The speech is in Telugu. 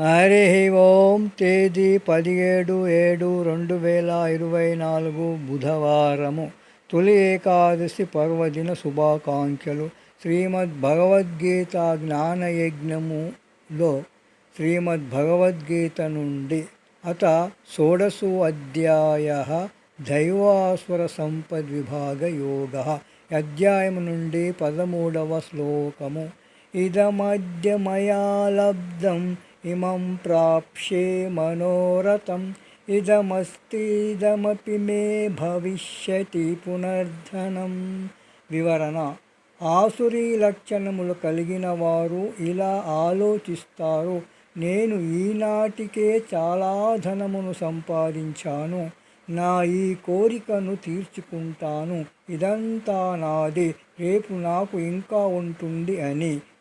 హరి ఓం తేదీ పదిహేడు ఏడు రెండు వేల ఇరవై నాలుగు బుధవారము. తొలి ఏకాదశి పర్వదిన శుభాకాంక్షలు. శ్రీమద్ భగవద్గీత జ్ఞానయజ్ఞములో శ్రీమద్ భగవద్గీత నుండి అత షోడసు అధ్యాయ దైవాసుర సంపద్విభాగ యోగ అధ్యాయం నుండి పదమూడవ శ్లోకము. ఇదమద్య మయా లబ్ధం ఇమం ప్రాప్షే మనోరథం ఇదమస్తిదమపి మే భవిష్యతి పునర్ధనం వివరణ ఆసురీ లక్షణములు కలిగిన వారు ఇలా ఆలోచిస్తారు నేను ఈనాటికే చాలా ధనమును సంపాదించాను నా ఈ కోరికను తీర్చుకుంటాను ఇదంతా నాది రేపు నాకు ఇంకా ఉంటుంది అని